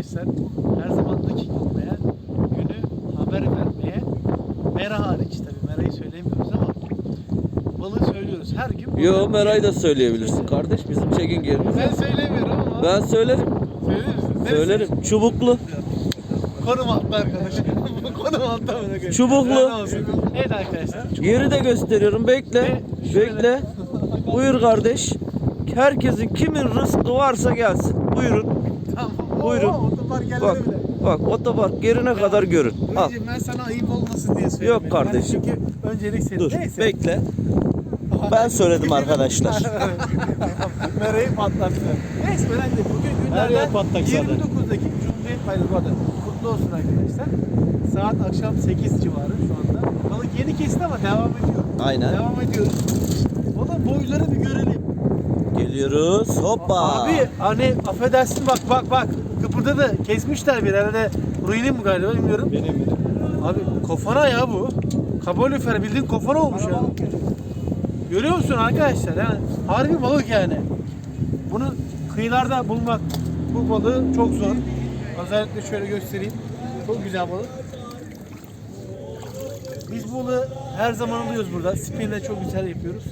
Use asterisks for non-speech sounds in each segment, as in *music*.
arkadaşlar her zaman dakik olmaya, günü haber vermeye, Mera hariç tabii Mera'yı söylemiyoruz ama balığı söylüyoruz. Her gün Yo Meray'ı da söyleyebilirsin kardeş. Bizim çekin yerimiz. Ben söylemiyorum ama Ben söylerim. söyler misin? Söylerim. Çubuklu. Konum attı arkadaş. *laughs* Konum attı koyayım. Çubuklu. Evet arkadaşlar. Yeri de gösteriyorum. Bekle. Ve Bekle. Buyur kardeş. Herkesin kimin rızkı varsa gelsin. Buyurun. Buyurun. Otopark geldi Bak. bile. Bak otopark yerine kadar görün. Al. Önce ben sana ayıp olmasın diye söyledim. Yok kardeşim. Çünkü öncelik senin. Dur. Neyse. Bekle. Ben söyledim arkadaşlar. *laughs* Mera'yı patlattı. Neyse önemli değil. Bugün Her yer günlerden patlak zaten. 29'daki Cumhuriyet Bayramı arada. Kutlu olsun arkadaşlar. Saat akşam 8 civarı şu anda. Balık yeni kesti ama devam ediyor. Aynen. Devam ediyoruz. O da boyları bir görelim. Geliyoruz. Hoppa. Abi hani affedersin bak bak bak. Kıpırdadı. Kesmişler bir herhalde. Ruinin mi galiba bilmiyorum. Benim benim. Abi kofana ya bu. Kabalüfer bildiğin kofana olmuş ya. Görüyor musun arkadaşlar? Yani harbi balık yani. Bunu kıyılarda bulmak bu balığı çok zor. Özellikle şöyle göstereyim. Çok güzel balık. Biz bu balığı her zaman alıyoruz burada. Spin'le çok güzel yapıyoruz.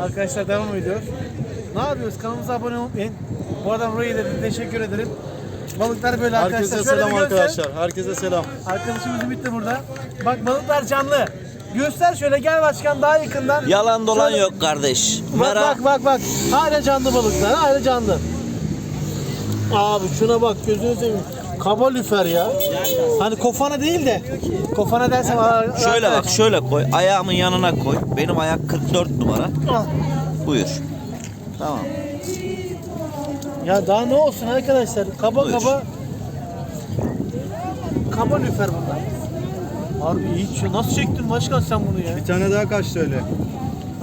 Arkadaşlar devam ediyor. Ne yapıyoruz? Kanalımıza abone olmayı unutmayın. Bu adam Roy'e dedim. Teşekkür ederim. Balıklar böyle arkadaşlar. Herkese Şöyle selam bir göster. arkadaşlar. Herkese selam. Arkadaşımız Ümit de burada. Bak balıklar canlı. Göster şöyle gel başkan daha yakından. Yalan dolan Şöyle- yok kardeş. Bak Mera bak bak bak. Hala canlı balıklar. Hala canlı. Abi şuna bak gözünü seveyim. Kaba lüfer ya. Hani kofana değil de. Kofana dersem şöyle bak arkadaş. şöyle koy. Ayağımın yanına koy. Benim ayak 44 numara. Ah. Buyur. Tamam. Ya daha ne olsun arkadaşlar? Kaba Buyur. kaba. Kaba lüfer bunlar. Harbi iyi. Şu- Nasıl çektin başkan sen bunu ya? Bir tane daha kaç söyle.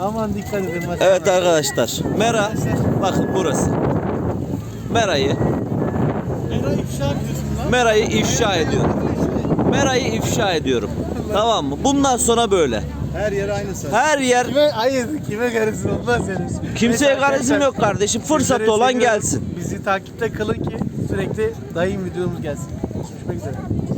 Aman dikkat edin başkan. Evet arkadaşlar. Mera bakın burası. Mera'yı Mera ifşa ediyorsun lan. Mera'yı ifşa ediyorum. Mera'yı ifşa ediyorum. Tamam mı? Bundan sonra böyle. Her yer aynısı. Her yer Kime, hayır kime garezin olmaz senin. kimseye Neyse garizim yok kardeşim. Fırsatı sizleri olan seviyorum. gelsin. Bizi takipte kalın ki sürekli dayım videomuz gelsin. Görüşmek üzere.